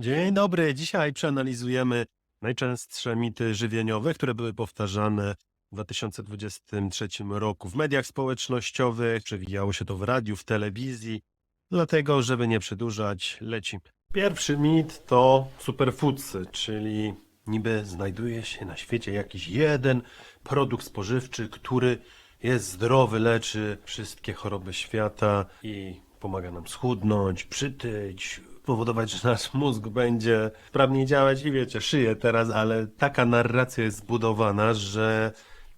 Dzień dobry. Dzisiaj przeanalizujemy najczęstsze mity żywieniowe, które były powtarzane w 2023 roku w mediach społecznościowych. Przewijało się to w radiu, w telewizji. Dlatego, żeby nie przedłużać, lecimy. Pierwszy mit to superfoodsy, czyli niby znajduje się na świecie jakiś jeden produkt spożywczy, który jest zdrowy, leczy wszystkie choroby świata i pomaga nam schudnąć, przytyć, powodować, że nasz mózg będzie sprawniej działać i wiecie, szyję teraz, ale taka narracja jest zbudowana, że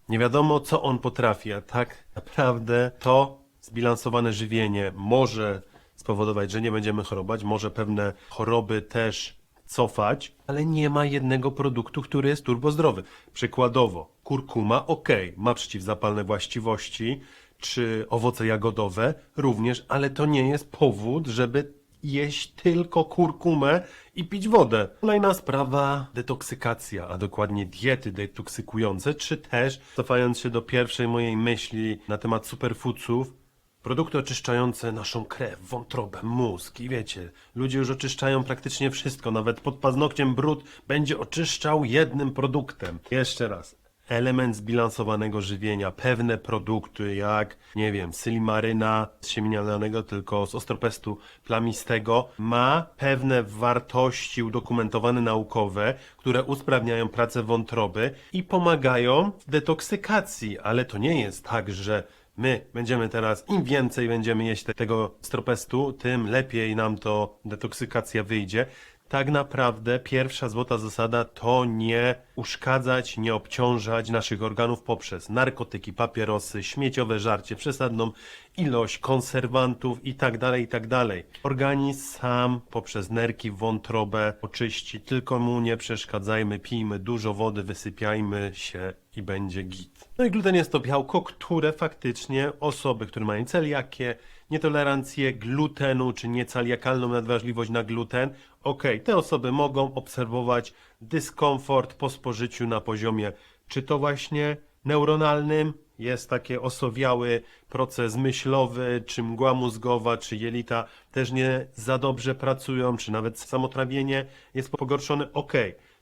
nie wiadomo, co on potrafi, a tak naprawdę to zbilansowane żywienie może spowodować, że nie będziemy chorować, może pewne choroby też cofać, ale nie ma jednego produktu, który jest turbozdrowy. Przykładowo, kurkuma, ok, ma przeciwzapalne właściwości, czy owoce jagodowe również, ale to nie jest powód, żeby jeść tylko kurkumę i pić wodę. Kolejna sprawa, detoksykacja, a dokładnie diety detoksykujące, czy też, cofając się do pierwszej mojej myśli na temat superfoodsów, Produkty oczyszczające naszą krew, wątrobę, mózg i wiecie, ludzie już oczyszczają praktycznie wszystko, nawet pod paznokciem brud będzie oczyszczał jednym produktem. Jeszcze raz, element zbilansowanego żywienia, pewne produkty jak, nie wiem, sylimaryna z siemienianego, tylko z ostropestu plamistego, ma pewne wartości udokumentowane naukowe, które usprawniają pracę wątroby i pomagają w detoksykacji, ale to nie jest tak, że my będziemy teraz, im więcej będziemy jeść te- tego stropestu, tym lepiej nam to detoksykacja wyjdzie. Tak naprawdę pierwsza złota zasada to nie uszkadzać, nie obciążać naszych organów poprzez narkotyki, papierosy, śmieciowe żarcie, przesadną ilość konserwantów i tak dalej, i tak. Organizm sam poprzez nerki, wątrobę oczyści, tylko mu nie przeszkadzajmy, pijmy dużo wody, wysypiajmy się i będzie git. No i gluten jest to białko, które faktycznie osoby, które mają celiakię, nietolerancję glutenu czy nieceliakalną nadwrażliwość na gluten, ok, te osoby mogą obserwować dyskomfort po spożyciu na poziomie czy to właśnie neuronalnym, jest taki osowiały proces myślowy, czy mgła mózgowa, czy jelita też nie za dobrze pracują, czy nawet samotrawienie jest pogorszone, ok,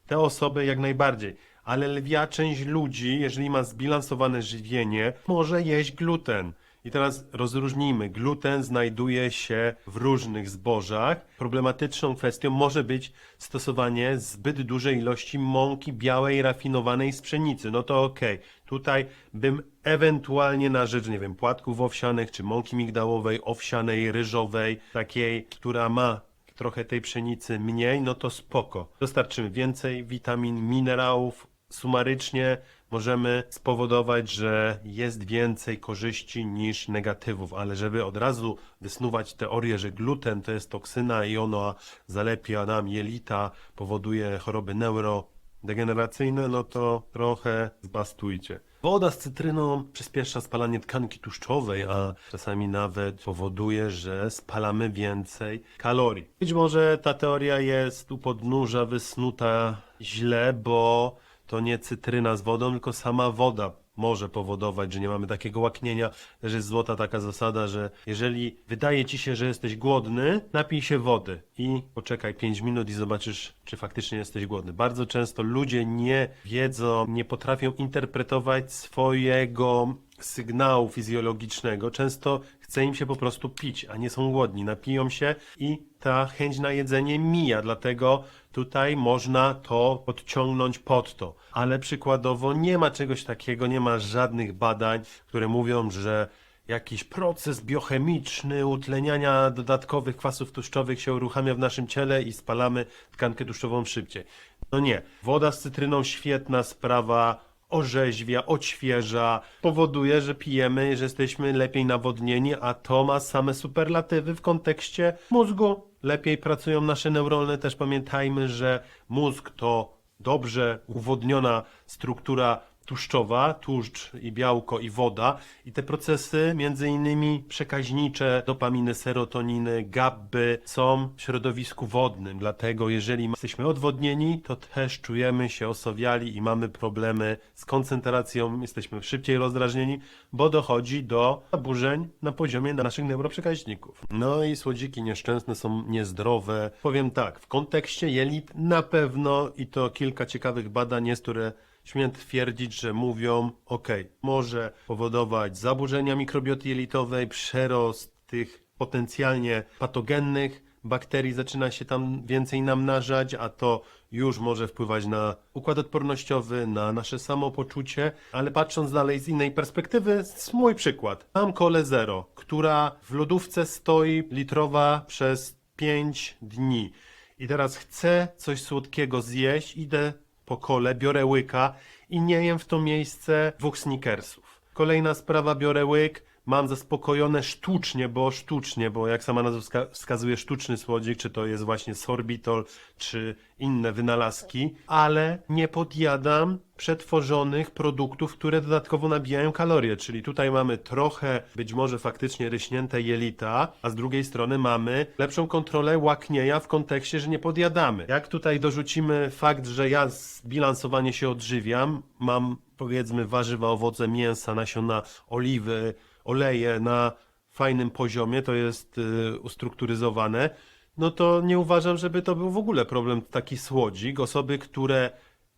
te osoby jak najbardziej, ale lwia część ludzi, jeżeli ma zbilansowane żywienie, może jeść gluten. I teraz rozróżnijmy. Gluten znajduje się w różnych zbożach. Problematyczną kwestią może być stosowanie zbyt dużej ilości mąki białej rafinowanej z pszenicy. No to okej. Tutaj bym ewentualnie na rzecz, nie wiem, płatków owsianych, czy mąki migdałowej, owsianej, ryżowej, takiej, która ma trochę tej pszenicy mniej, no to spoko. Dostarczymy więcej witamin, minerałów. Sumarycznie możemy spowodować, że jest więcej korzyści niż negatywów, ale żeby od razu wysnuwać teorię, że gluten to jest toksyna i ona zalepia nam jelita, powoduje choroby neurodegeneracyjne, no to trochę zbastujcie. Woda z cytryną przyspiesza spalanie tkanki tłuszczowej, a czasami nawet powoduje, że spalamy więcej kalorii. Być może ta teoria jest u podnóża wysnuta źle, bo to nie cytryna z wodą, tylko sama woda może powodować, że nie mamy takiego łaknienia. Też jest złota taka zasada, że jeżeli wydaje ci się, że jesteś głodny, napij się wody i poczekaj 5 minut i zobaczysz, czy faktycznie jesteś głodny. Bardzo często ludzie nie wiedzą, nie potrafią interpretować swojego sygnału fizjologicznego. Często chce im się po prostu pić, a nie są głodni. Napiją się i ta chęć na jedzenie mija, dlatego tutaj można to podciągnąć pod to. Ale przykładowo nie ma czegoś takiego, nie ma żadnych badań, które mówią, że jakiś proces biochemiczny utleniania dodatkowych kwasów tłuszczowych się uruchamia w naszym ciele i spalamy tkankę tłuszczową szybciej. No nie. Woda z cytryną świetna sprawa, orzeźwia, odświeża, powoduje, że pijemy, że jesteśmy lepiej nawodnieni, a to ma same superlatywy w kontekście mózgu. Lepiej pracują nasze neurony, też pamiętajmy, że mózg to dobrze uwodniona struktura tłuszczowa, tłuszcz i białko i woda i te procesy między innymi przekaźnicze dopaminy, serotoniny, GABy są w środowisku wodnym, dlatego jeżeli jesteśmy odwodnieni, to też czujemy się osowiali i mamy problemy z koncentracją, jesteśmy szybciej rozdrażnieni, bo dochodzi do zaburzeń na poziomie naszych neuroprzekaźników. No i słodziki nieszczęsne są niezdrowe. Powiem tak, w kontekście jelit na pewno i to kilka ciekawych badań jest, które śmiem twierdzić, że mówią, ok, może powodować zaburzenia mikrobioty jelitowej, przerost tych potencjalnie patogennych bakterii zaczyna się tam więcej namnażać, a to już może wpływać na układ odpornościowy, na nasze samopoczucie, ale patrząc dalej z innej perspektywy, mój przykład. Mam kolę zero, która w lodówce stoi litrowa przez 5 dni. I teraz chcę coś słodkiego zjeść, idę po kole, biorę łyka i nie jem w to miejsce dwóch snickersów. Kolejna sprawa, biorę łyk, mam zaspokojone sztucznie, bo sztucznie, bo jak sama nazwa wska- wskazuje, sztuczny słodzik, czy to jest właśnie sorbitol, czy inne wynalazki, ale nie podjadam przetworzonych produktów, które dodatkowo nabijają kalorie, czyli tutaj mamy trochę być może faktycznie ryśnięte jelita, a z drugiej strony mamy lepszą kontrolę łaknienia w kontekście, że nie podjadamy. Jak tutaj dorzucimy fakt, że ja zbilansowanie się odżywiam, mam powiedzmy warzywa, owoce, mięsa, nasiona, oliwy, oleje na fajnym poziomie, to jest y, ustrukturyzowane, no to nie uważam, żeby to był w ogóle problem taki słodzik. Osoby, które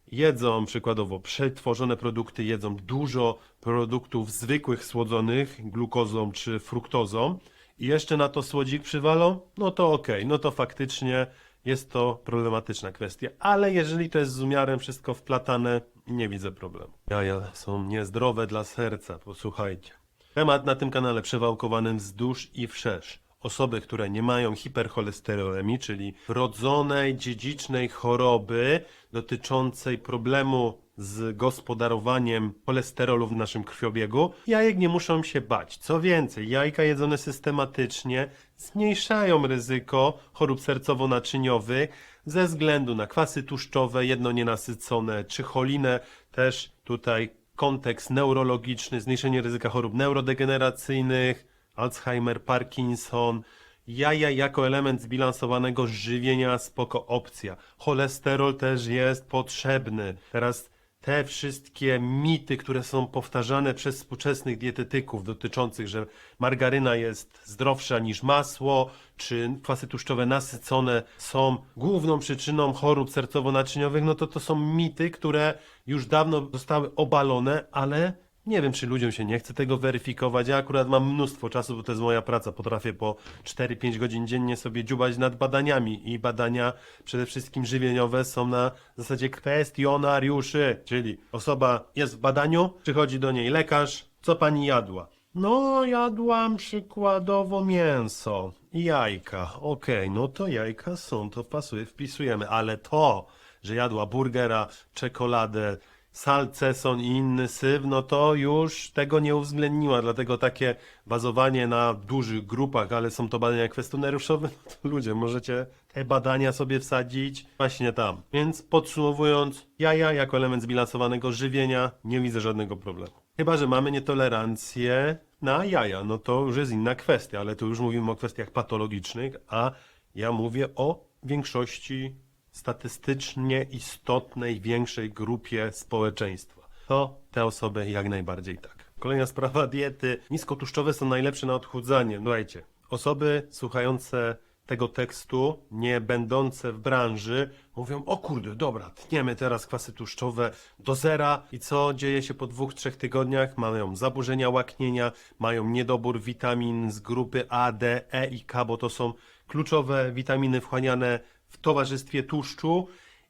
jedzą przykładowo przetworzone produkty, jedzą dużo produktów zwykłych słodzonych glukozą czy fruktozą i jeszcze na to słodzik przywalą, no to okej, no to faktycznie jest to problematyczna kwestia. Ale jeżeli to jest z umiarem wszystko wplatane, nie widzę problemu. Jaja są niezdrowe dla serca, posłuchajcie. Temat na tym kanale przewałkowanym wzdłuż i wszerz. Osoby, które nie mają hipercholesterolemii, czyli wrodzonej, dziedzicznej choroby dotyczącej problemu z gospodarowaniem cholesterolu w naszym krwiobiegu, jajek nie muszą się bać. Co więcej, jajka jedzone systematycznie zmniejszają ryzyko chorób sercowo-naczyniowych ze względu na kwasy tłuszczowe, jedno nienasycone, czy cholinę, też tutaj kontekst neurologiczny, zmniejszenie ryzyka chorób neurodegeneracyjnych, Alzheimer, Parkinson. Jaja jako element zbilansowanego żywienia spoko opcja. Cholesterol też jest potrzebny. Teraz te wszystkie mity, które są powtarzane przez współczesnych dietetyków dotyczących, że margaryna jest zdrowsza niż masło, czy kwasy tłuszczowe nasycone są główną przyczyną chorób sercowo-naczyniowych, no to to są mity, które już dawno zostały obalone, ale nie wiem, czy ludziom się nie chce tego weryfikować. Ja akurat mam mnóstwo czasu, bo to jest moja praca. Potrafię po 4-5 godzin dziennie sobie dziubać nad badaniami i badania przede wszystkim żywieniowe są na zasadzie kwestionariuszy, czyli osoba jest w badaniu, przychodzi do niej lekarz, co pani jadła? No, jadłam przykładowo mięso i jajka. Okej, no to jajka są, to pasuje, wpisujemy, ale to, że jadła burgera, czekoladę, salceson i inny syf, no to już tego nie uwzględniła, dlatego takie bazowanie na dużych grupach, ale są to badania kwestionariuszowe, no to ludzie, możecie te badania sobie wsadzić właśnie tam. Więc podsumowując, jaja jako element zbilansowanego żywienia nie widzę żadnego problemu. Chyba, że mamy nietolerancję na jaja, no to już jest inna kwestia, ale tu już mówimy o kwestiach patologicznych, a ja mówię o większości statystycznie istotnej, większej grupie społeczeństwa. To te osoby jak najbardziej tak. Kolejna sprawa diety. Niskotłuszczowe są najlepsze na odchudzanie. Słuchajcie, osoby słuchające tego tekstu, nie będące w branży, mówią, o kurde, dobra, tniemy teraz kwasy tłuszczowe do zera i co dzieje się po dwóch, trzech tygodniach? Mają zaburzenia łaknienia, mają niedobór witamin z grupy A, D, E i K, bo to są kluczowe witaminy wchłaniane w towarzystwie tłuszczu.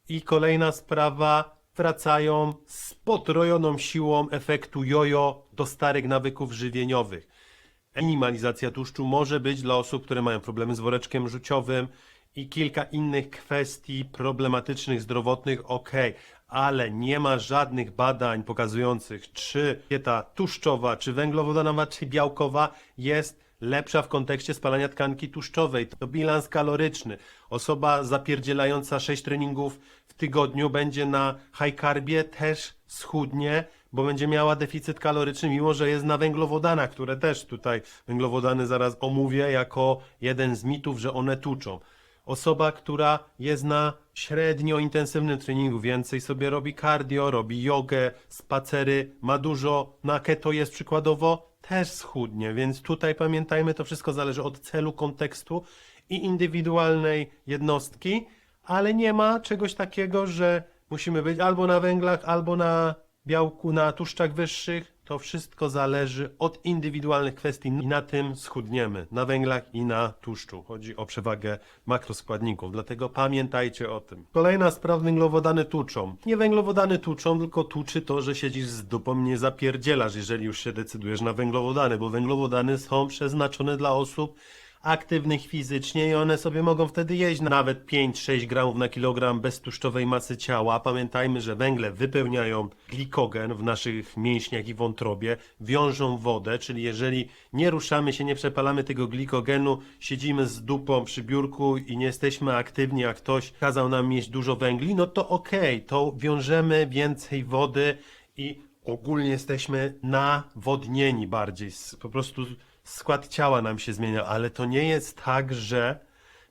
I kolejna sprawa, wracają z potrojoną siłą efektu jojo do starych nawyków żywieniowych. Minimalizacja tłuszczu może być dla osób, które mają problemy z woreczkiem żuciowym i kilka innych kwestii problematycznych, zdrowotnych, ok, ale nie ma żadnych badań pokazujących, czy dieta tłuszczowa, czy węglowodanowa, czy białkowa jest lepsza w kontekście spalania tkanki tłuszczowej. To bilans kaloryczny. Osoba zapierdzielająca 6 treningów w tygodniu będzie na high carbie też schudnie bo będzie miała deficyt kaloryczny, mimo że jest na węglowodanach, które też tutaj węglowodany zaraz omówię jako jeden z mitów, że one tuczą. Osoba, która jest na średnio intensywnym treningu, więcej sobie robi cardio, robi jogę, spacery, ma dużo na keto jest przykładowo, też schudnie, więc tutaj pamiętajmy, to wszystko zależy od celu, kontekstu i indywidualnej jednostki, ale nie ma czegoś takiego, że musimy być albo na węglach, albo na białku, na tłuszczach wyższych. To wszystko zależy od indywidualnych kwestii i na tym schudniemy, na węglach i na tłuszczu. Chodzi o przewagę makroskładników, dlatego pamiętajcie o tym. Kolejna sprawa, węglowodany tuczą. Nie węglowodany tuczą, tylko tuczy to, że siedzisz z dupą, nie zapierdzielasz, jeżeli już się decydujesz na węglowodany, bo węglowodany są przeznaczone dla osób aktywnych fizycznie i one sobie mogą wtedy jeść nawet 5-6 gramów na kilogram beztłuszczowej masy ciała. Pamiętajmy, że węgle wypełniają glikogen w naszych mięśniach i wątrobie, wiążą wodę, czyli jeżeli nie ruszamy się, nie przepalamy tego glikogenu, siedzimy z dupą przy biurku i nie jesteśmy aktywni, a ktoś kazał nam mieć dużo węgli, no to okej, to wiążemy więcej wody i ogólnie jesteśmy nawodnieni bardziej, po prostu skład ciała nam się zmienia, ale to nie jest tak, że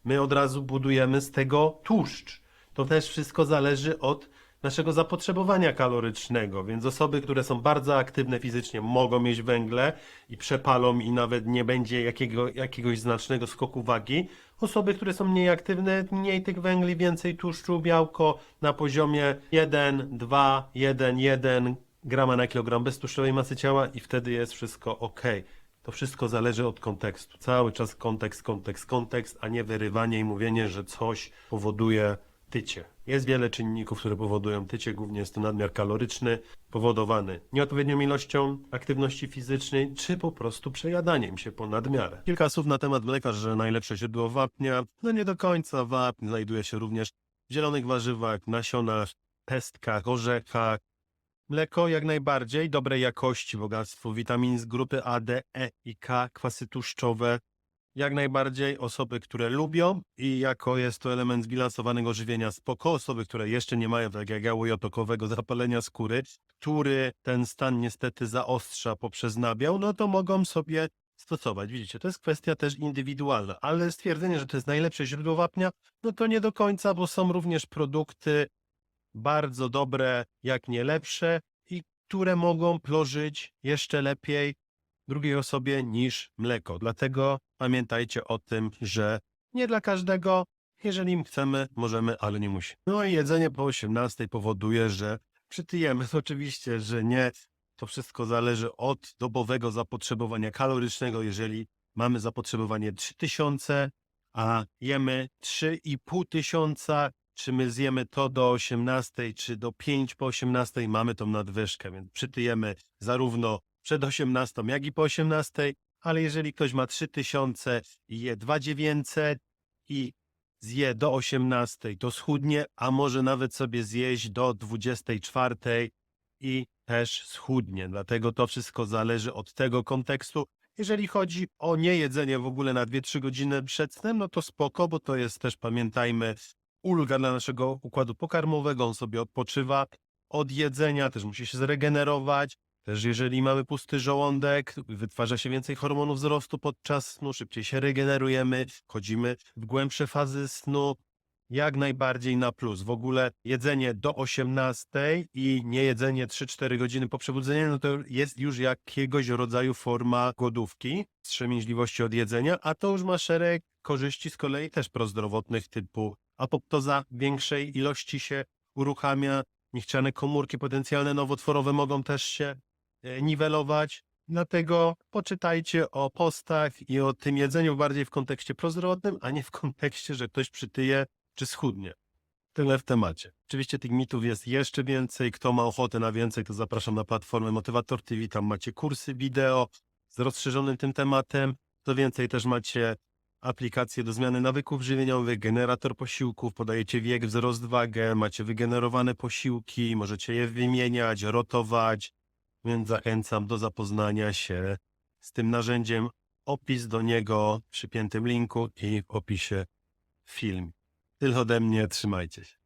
my od razu budujemy z tego tłuszcz. To też wszystko zależy od naszego zapotrzebowania kalorycznego, więc osoby, które są bardzo aktywne fizycznie, mogą mieć węgle i przepalą i nawet nie będzie jakiego, jakiegoś znacznego skoku wagi. Osoby, które są mniej aktywne, mniej tych węgli, więcej tłuszczu, białko na poziomie 1, 2, 1, 1 grama na kilogram beztłuszczowej masy ciała i wtedy jest wszystko ok. To wszystko zależy od kontekstu. Cały czas kontekst, kontekst, kontekst, a nie wyrywanie i mówienie, że coś powoduje tycie. Jest wiele czynników, które powodują tycie, głównie jest to nadmiar kaloryczny, powodowany nieodpowiednią ilością aktywności fizycznej, czy po prostu przejadaniem się ponad miarę. Kilka słów na temat mleka, że najlepsze źródło wapnia. No nie do końca wapń znajduje się również w zielonych warzywach, nasionach, pestkach, orzechach, Mleko jak najbardziej, dobrej jakości, bogactwo witamin z grupy A, D, E i K, kwasy tłuszczowe. Jak najbardziej osoby, które lubią i jako jest to element zbilansowanego żywienia spoko, osoby, które jeszcze nie mają tak jak ja łojotokowego zapalenia skóry, który ten stan niestety zaostrza poprzez nabiał, no to mogą sobie stosować. Widzicie, to jest kwestia też indywidualna, ale stwierdzenie, że to jest najlepsze źródło wapnia, no to nie do końca, bo są również produkty bardzo dobre, jak nie lepsze i które mogą plożyć jeszcze lepiej drugiej osobie niż mleko. Dlatego pamiętajcie o tym, że nie dla każdego, jeżeli chcemy, możemy, ale nie musi. No i jedzenie po 18 powoduje, że przytyjemy. Oczywiście, że nie. To wszystko zależy od dobowego zapotrzebowania kalorycznego. Jeżeli mamy zapotrzebowanie 3000, a jemy 3,5 tysiąca, czy my zjemy to do 18, czy do 5 po 18, mamy tą nadwyżkę, więc przytyjemy zarówno przed 18, jak i po 18, ale jeżeli ktoś ma 3000 i je 2900 i zje do 18, to schudnie, a może nawet sobie zjeść do 24 i też schudnie. Dlatego to wszystko zależy od tego kontekstu. Jeżeli chodzi o niejedzenie w ogóle na 2-3 godziny przed snem, no to spoko, bo to jest też, pamiętajmy, ulga dla naszego układu pokarmowego, on sobie odpoczywa od jedzenia, też musi się zregenerować. Też jeżeli mamy pusty żołądek, wytwarza się więcej hormonów wzrostu podczas snu, szybciej się regenerujemy, wchodzimy w głębsze fazy snu. Jak najbardziej na plus. W ogóle jedzenie do 18 i nie jedzenie 3-4 godziny po przebudzeniu, no to jest już jakiegoś rodzaju forma głodówki, wstrzemięźliwości od jedzenia, a to już ma szereg korzyści z kolei też prozdrowotnych typu apoptoza większej ilości się uruchamia, niechciane komórki potencjalne nowotworowe mogą też się e, niwelować. Dlatego poczytajcie o postach i o tym jedzeniu bardziej w kontekście prozdrowotnym, a nie w kontekście, że ktoś przytyje czy schudnie. Tyle w temacie. Oczywiście tych mitów jest jeszcze więcej. Kto ma ochotę na więcej, to zapraszam na platformę Motywator TV. Tam macie kursy wideo z rozszerzonym tym tematem. Co więcej, też macie aplikację do zmiany nawyków żywieniowych, generator posiłków, podajecie wiek, wzrost, wagę, macie wygenerowane posiłki, możecie je wymieniać, rotować, więc zachęcam do zapoznania się z tym narzędziem. Opis do niego w przypiętym linku i w opisie film. Tyle ode mnie, trzymajcie się.